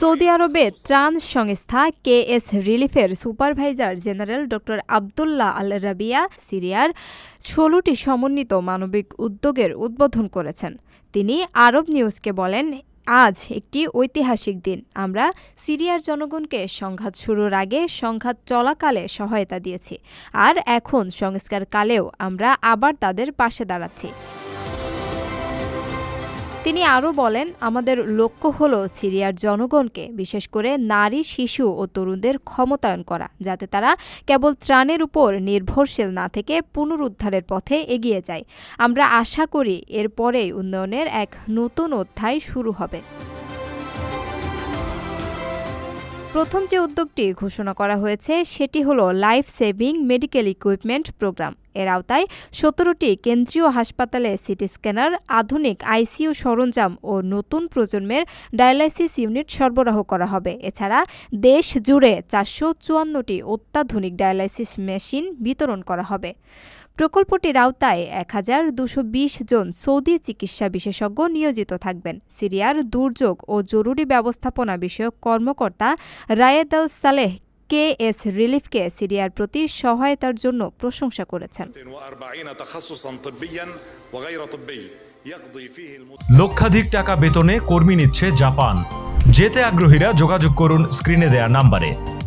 Saudi আরবে ত্রাণ সংস্থা K S রিলিফের supervisor general doctor Abdullah Al Rabeeah সিরিয়ার ষোলোটি সমন্বিত মানবিক উদ্যোগের উদ্বোধন করেছেন। তিনি আরব নিউজকে বলেন, আজ একটি ঐতিহাসিক দিন। আমরা সিরিয়ার জনগণকে সংঘাত শুরুর আগে সংঘাত চলাকালে সহায়তা দিয়েছি। আর এখন সংস্কার কালেও আমরা আবার তাদের পাশে দাঁড়াচ্ছি। তিনি আরও বলেন, আমাদের লক্ষ্য হল সিরিয়ার জনগণকে, বিশেষ করে নারী, শিশু ও তরুণদের ক্ষমতায়ন করা, যাতে তারা কেবল ত্রাণের উপর নির্ভরশীল না থেকে পুনরুদ্ধারের পথে এগিয়ে যায়। আমরা আশা করি এরপরেই উন্নয়নের এক নতুন অধ্যায় শুরু হবে। প্রথম যে উদ্যোগটি ঘোষণা করা হয়েছে, সেটি হলো life saving medical equipment program. এর আওতায় সতেরোটি কেন্দ্রীয় হাসপাতালে সিটি স্ক্যানার, আধুনিক আইসিইউ সরঞ্জাম ও নতুন প্রজন্মের ডায়ালাইসিস ইউনিট সরবরাহ করা হবে। এছাড়া দেশ জুড়ে চারশো চুয়ান্নটি অত্যাধুনিক ডায়ালাইসিস মেশিন বিতরণ করা হবে। প্রকল্পটির আওতায় এক হাজার দুশো বিশ জন সৌদি চিকিৎসা বিশেষজ্ঞ নিয়োজিত থাকবেন। সিরিয়ার দুর্যোগ ও জরুরি ব্যবস্থাপনা বিষয়ক কর্মকর্তা Raed al Saleh K S রিলিফকে সিরিয়ার প্রতি সহায়তার জন্য প্রশংসা করেছেন। লক্ষাধিক টাকা বেতনে কর্মী নিচ্ছে জাপান। যেতে আগ্রহীরা যোগাযোগ করুন স্ক্রিনে দেয়া নাম্বারে।